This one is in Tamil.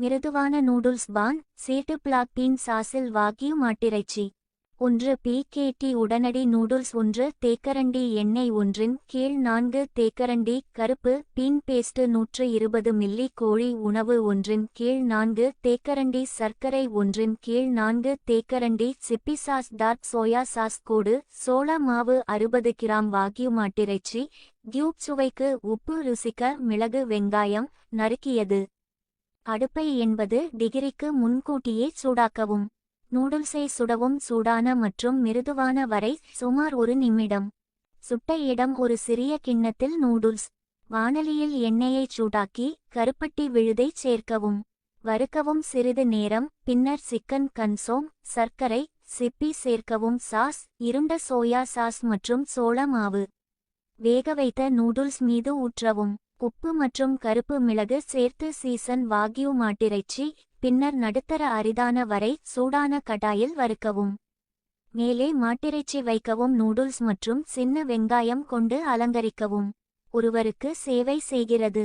மிருதுவான நூடுல்ஸ் பான் சேட்டு பிளாக் பீன் சாஸில் வாகியூ மாட்டிறைச்சி. ஒன்று பிகேடி உடனடி நூடுல்ஸ். ஒன்று தேக்கரண்டி எண்ணெய். ஒன்றின் கீழ் நான்கு தேக்கரண்டி கருப்பு பீன் பேஸ்ட் நூற்று இருபது மில்லி கோழி உணவு. ஒன்றின் கீழ் நான்கு தேக்கரண்டி சர்க்கரை. ஒன்றின் கீழ் நான்கு தேக்கரண்டி சிப்பி சாஸ் டார்க் சோயா சாஸ் கோடு. சோள மாவு அறுபது கிராம் வாகியூ மாட்டிறைச்சி. கியூப் சுவைக்கு உப்பு ருசிக்க மிளகு வெங்காயம் நறுக்கியது. அடுப்பை எண்பது டிகிரிக்கு முன்கூட்டியே சூடாக்கவும் நூடுல்ஸை சுடவும் சூடான மற்றும் மிருதுவான வரை சுமார் ஒரு நிமிடம். சுட்ட இடம் ஒரு சிறிய கிண்ணத்தில் நூடுல்ஸ். வானலியில் எண்ணெயை சூடாக்கி கருப்பட்டி விழுதை சேர்க்கவும். வறுக்கவும் சிறிது நேரம் பின்னர் சிக்கன் கன்சோம் சர்க்கரை சிப்பி சேர்க்கவும். சாஸ் இருண்ட சோயா சாஸ் மற்றும் சோள மாவு. வேக வைத்த நூடுல்ஸ் மீது ஊற்றவும். உப்பு மற்றும் கருப்பு மிளகு சேர்த்து சீசன் வாகியூ மாட்டிறைச்சி பின்னர் நடுத்தர அரிதான வரை சூடான கடாயில் வறுக்கவும். மேலே மாட்டிறைச்சி வைக்கவும் நூடுல்ஸ் மற்றும் சின்ன வெங்காயம் கொண்டு அலங்கரிக்கவும். ஒருவருக்கு சேவை செய்கிறது.